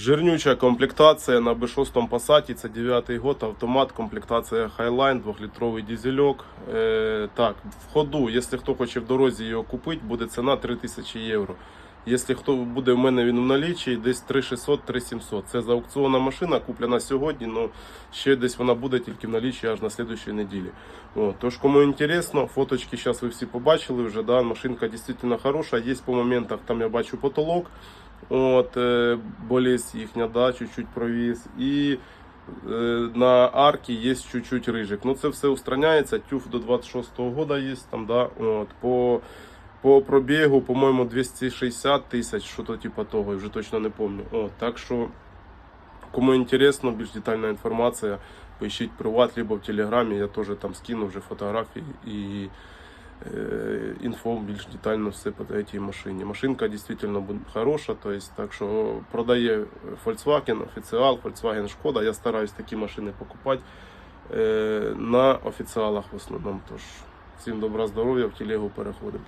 Жирнюча комплектація на B6 Passat, це 9 год, автомат, комплектація Highline, 2-літровий дизельок. Е, так, в ходу, якщо хто хоче в дорозі його купити, буде ціна 3000 євро. Якщо хто буде в мене він в налічі, десь 3600-3700. Це за аукціонна машина, куплена сьогодні, але ще десь вона буде тільки в налічі аж на слідуючій неділі. О, тож, кому інтересно, фоточки зараз ви всі побачили вже, да, машинка дійсно хороша. Є по моментах, там я бачу потолок, от, е, болезнь їхня, да, чуть-чуть провіз. І е, на арці є чуть-чуть рижик. Ну це все устраняється, тюф до 26-го года є там, да, от, по по пробігу, по-моєму, 260 тисяч, що то типа того, я вже точно не пам'ятаю. Так що, кому інтересно, більш детальна інформація, пишіть приват, либо в телеграмі, я теж там скину вже фотографії і інфо більш детально все по цій машині. Машинка дійсно хороша, то есть, так що продає Volkswagen, офіціал, Volkswagen Шкода. Я стараюсь такі машини покупати е, на офіціалах в основному. Тож, всім добра здоров'я, в телегу переходимо.